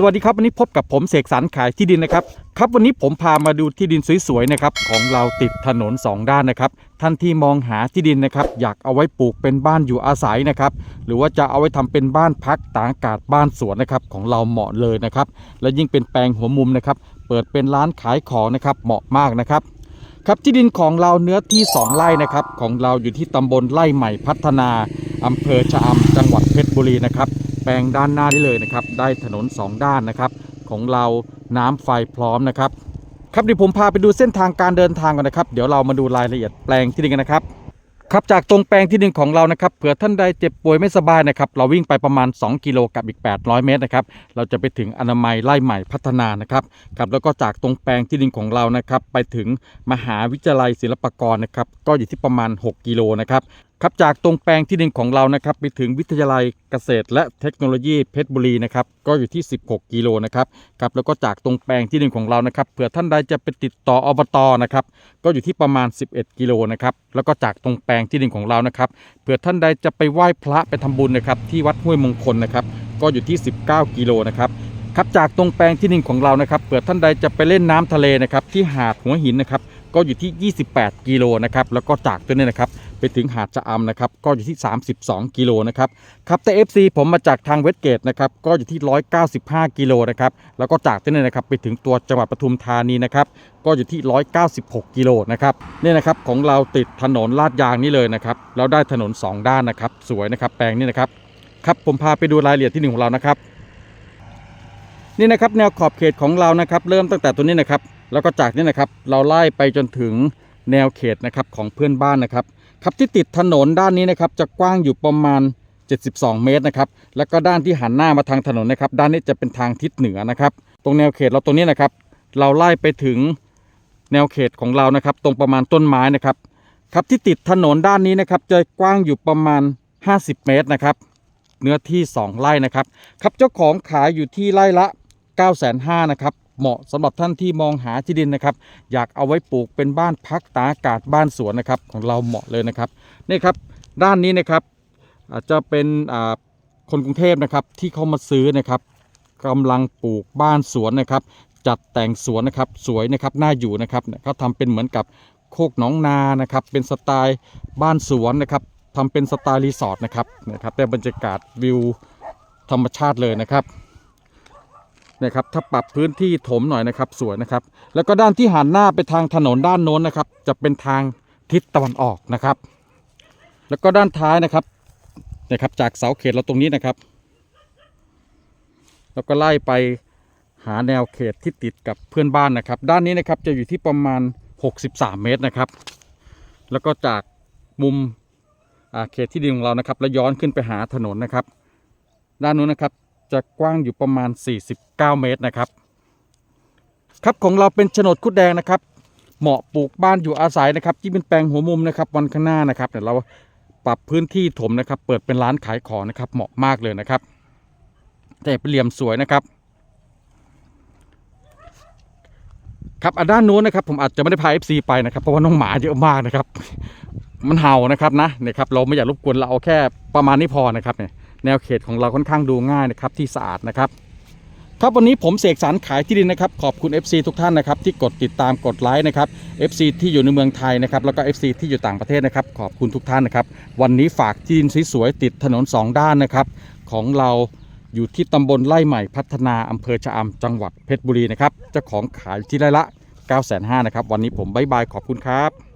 สวัสดีครับวันนี้พบกับผมเสกสรรขายที่ดินนะครับครับวันนี้ผมพามาดูที่ดินสวยๆนะครับของเราติดถนนสองด้านนะครับท่านที่มองหาที่ดินนะครับอยากเอาไว้ปลูกเป็นบ้านอยู่อาศัยนะครับหรือว่าจะเอาไว้ทำเป็นบ้านพักตากอากาศบ้านสวนนะครับของเราเหมาะเลยนะครับและยิ่งเป็นแปลงหัวมุมนะครับเปิดเป็นร้านขายของนะครับเหมาะมากนะครับครับที่ดินของเราเนื้อที่ 2 ไร่นะครับของเราอยู่ที่ตำบลไร่ใหม่พัฒนาอำเภอชะอำจังหวัดเพชรบุรีนะครับ ลงด้านหน้านี้เลยนะครับ ได้ถนน 2 ด้านนะครับ ของเราน้ำไฟพร้อมนะครับ ครับเดี๋ยวผมพาไปดูเส้นทางการเดินทางกันนะครับ เดี๋ยวเรามาดูรายละเอียดแปลงที่ดินกันนะครับครับจากตรงแปลงที่ดินของเรานะครับเผื่อท่านใดเจ็บป่วยไม่สบายนะครับเราวิ่งไปประมาณ 2 กิโลกับอีก 800 เมตรนะครับเราจะไปถึงอนามัยไร่ใหม่พัฒนานะครับครับแล้วก็จากตรงแปลงที่ดินของเรานะครับไปถึงมหาวิทยาลัยศิลปากรนะครับก็อยู่ที่ประมาณ 6 กิโลนะครับ ครับจากตรงแปลงที่ดินของเรานะครับไปถึงวิทยาลัยเกษตร และเทคโนโลยีเพชรบุรีนะครับก็อยู่ที่ 16 กิโลนะครับครับแล้วก็จากตรงแปลงที่ดินของเรานะครับเผื่อท่านใดจะไปติดต่ออบตนะครับก็อยู่ที่ประมาณ 11 กิโลนะครับแล้วก็จากตรงแปลงที่ดินของเรานะครับเผื่อท่านใดจะไปไหว้พระไปทำบุญนะครับที่วัดห้วยมงคลนะครับก็อยู่ที่ 19 กิโลนะครับครับจากตรงแปลงที่ดินของเรานะครับเผื่อท่านใดจะไปเล่นน้ำทะเลนะครับที่หาดหัวหินนะครับ ก็อยู่ที่ 28 กิโลนะครับแล้วก็จากตัวนี้นะครับไปถึงหาดชะอำนะครับก็อยู่ที่ 32 กิโลนะครับครับแต่ FC ผมมาจากทางเวสเกตนะครับก็อยู่ที่ 195 กิโลนะครับแล้วก็จากที่นี่นะครับไปถึงตัวจังหวัดปทุมธานีนะครับก็อยู่ที่ 196 กิโลนะครับนี่นะครับของเราติดถนนลาดยางนี่เลยนะครับแล้วได้ถนน 2 ด้านนะครับสวยนะครับแปลงนี้นะครับครับผมพาไปดูรายละเอียดที่หนึ่งของเรานะครับ นี่นะครับแนวขอบเขตของเรานะครับ เริ่มตั้งแต่ตัวนี้นะครับ แล้วก็จากนี้นะครับ เราไล่ไปจนถึงแนวเขตนะครับของเพื่อนบ้านนะครับครับที่ติดถนนด้านนี้นะครับ จะกว้างอยู่ประมาณ 72 เมตรนะครับแล้วก็ด้านที่หันหน้ามาทางถนนนะครับ ด้านนี้จะเป็นทางทิศเหนือนะครับ ตรงแนวเขตเราตรงนี้นะครับ เราไล่ไปถึงแนวเขตของเรานะครับ ตรงประมาณต้นไม้นะครับ ครับที่ติดถนนด้านนี้นะครับ จะกว้างอยู่ประมาณ 50 เมตรนะครับ เนื้อที่ 2 ไร่นะครับ ครับเจ้าของขายอยู่ที่ไร่ละ 9 5 0 0 0นะครับ เหมาะสำหรับท่านที่มองหาที่ดินนะครับ อยากเอาไว้ปลูกเป็นบ้านพักตากอากาศบ้านสวนนะครับของเราเหมาะเลยนะครับนี่ครับด้านนี้นะครับอาจจะเป็นอ่าคนกรุงเทพนะครับที่เขามาซื้อนะครับกำลังปลูกบ้านสวนนะครับ จัดแต่งสวนนะครับสวยนะครับน่าอยู่นะครับเขาทำเป็นเหมือนกับโคกหนองนานะครับ เป็นสไตล์บ้านสวนนะครับทำเป็นสไตล์รีสอร์ทนะครับนะครับได้บรรยากาศวิวธรรมชาติเลยนะครับ นะครับถ้าปรับพื้นที่ถมหน่อยนะครับสวยนะครับ แล้วก็ด้านที่หันหน้าไปทางถนนด้านโน้นนะครับ จะเป็นทางทิศตะวันออกนะครับ แล้วก็ด้านท้ายนะครับนะครับ จากเสาเขตเราตรงนี้นะครับ แล้วก็ไล่ไปหาแนวเขตที่ติดกับเพื่อนบ้านนะครับ ด้านนี้นะครับจะอยู่ที่ประมาณ 63 เมตรนะครับ แล้วก็จากมุมอาเขตที่ดินของเรานะครับ แล้วย้อนขึ้นไปหาถนนนะครับ ด้านนู้นนะครับ จะกว้างอยู่ประมาณ 49 เมตรนะครับ ครับของเราเป็นโฉนดคุดแดงนะครับ เหมาะปลูกบ้านอยู่อาศัยนะครับที่เป็นแปลงหัวมุมนะครับวันข้างหน้านะครับเดี๋ยวเราปรับพื้นที่ถมนะครับ เปิดเป็นร้านขายของนะครับ เหมาะมากเลยนะครับ แต่เป็นเหลี่ยมสวยนะครับ ครับอะด้านนู้นนะครับ ผมอาจจะไม่ได้พา FC ไปนะครับ เพราะว่าน้องหมาเยอะมากนะครับ มันเห่านะครับนะเนี่ยครับเราไม่อยากรบกวนเราเอาแค่ประมาณนี้พอนะครับเนี่ย แนวเขตของเราค่อนข้างดูง่ายนะครับที่สะอาดนะครับ ครับวันนี้ผมเสกสรรขายที่ดินนะครับ ขอบคุณ FC ทุกท่านนะครับที่กดติดตามกดไลค์นะครับ FC ที่อยู่ในเมืองไทยนะครับแล้วก็ FC ที่อยู่ต่างประเทศนะครับ ขอบคุณทุกท่านนะครับ วันนี้ฝากที่ดินสวยๆติดถนน 2 ด้านนะครับ ของเราอยู่ที่ตำบลไร่ใหม่พัฒนาอำเภอชะอำจังหวัดเพชรบุรีนะครับเจ้าของขายที่ไร่ละ 9 5 0 0 0นะครับวันนี้ผมบายบายขอบคุณครับ